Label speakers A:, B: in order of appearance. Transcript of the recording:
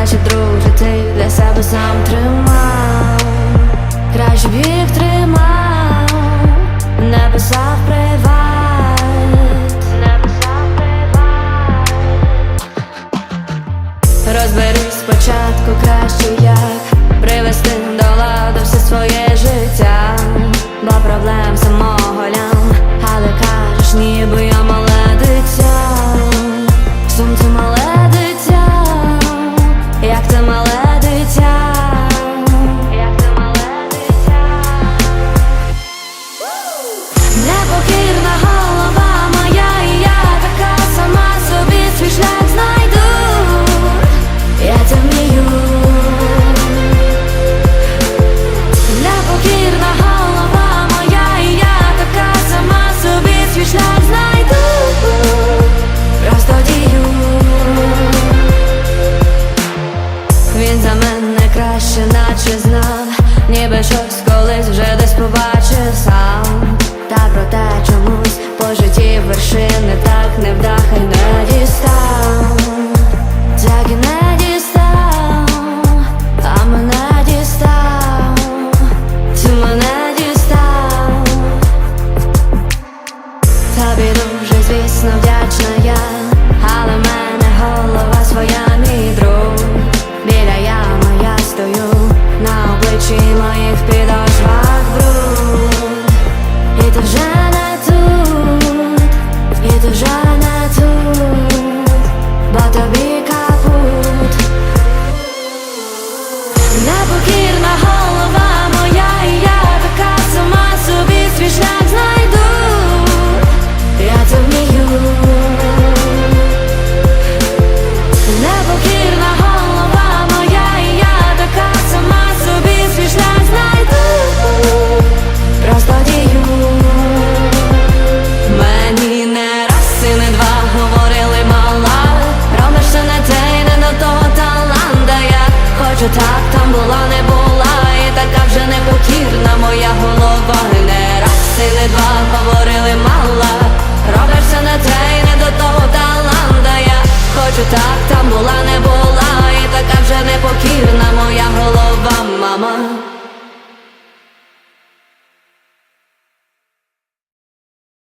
A: речі, друже, ти для себе сам тримав, краще б їх тримав, не писав приват, не писав приват. Розберись спочатку краще як. Привести до ладу все своє ніби щось колись вже десь побачив сам. Та проте чомусь по житті вершини так не вдах і не дістав, так і не дістав, а мене дістав, мене дістав. Тобі дуже, звісно, вдячна я, але мене голова своя, мій друг. 花と була, не була, і така вже непокірна моя голова, мама.